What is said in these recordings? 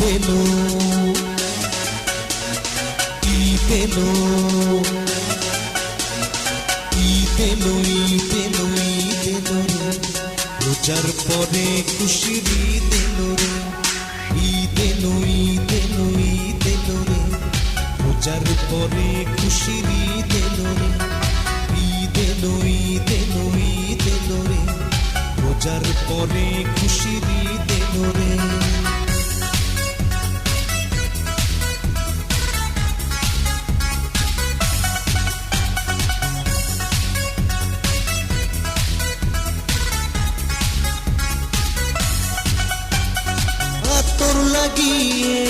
এলো ঈদ এলো ঈদ এলো ঈদ এলো ঈদ এলো রে? রোজার পরে খুশির ঈদ এলো রে। ঈদ এলো ঈদ এলো ঈদ এলো রে? রোজার পরে খুশির ঈদ এলো রে? ঈদ এলো ঈদ এলো পরে লাগিয়ে,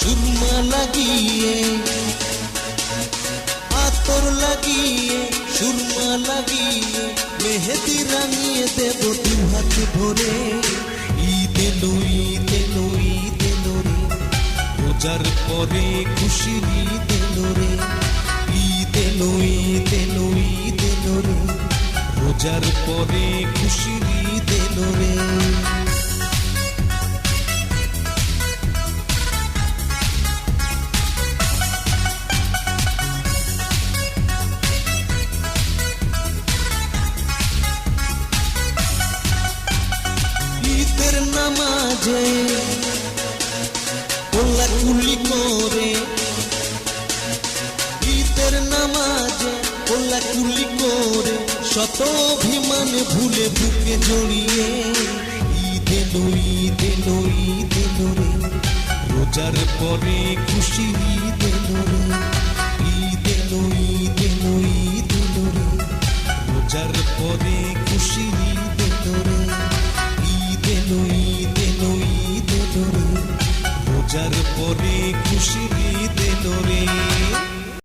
সুরমা লাগিয়ে আতর লাগিয়ে, সুরমা লাগিয়ে, মেহেদি রাঙিয়ে দেব দু হাত ভরে। ঈদ এলো ঈদ এলো ঈদ এলো রে। রোজার পরে খুশির ঈদ এলো রে। ঈদ এলো ঈদ এলো ঈদ পরে খুশির ঈদ এলো কোলাকুলি করে। ঈদের নামাজে কোলাকুলি করে। শত অভিমান ভুলে বুকে জড়িয়ে। ঈদ এলো ঈদ এলো ঈদ এলো রে। রোজার পরে খুশি এলো রে রোজার পরে খুশি ঈদ রে।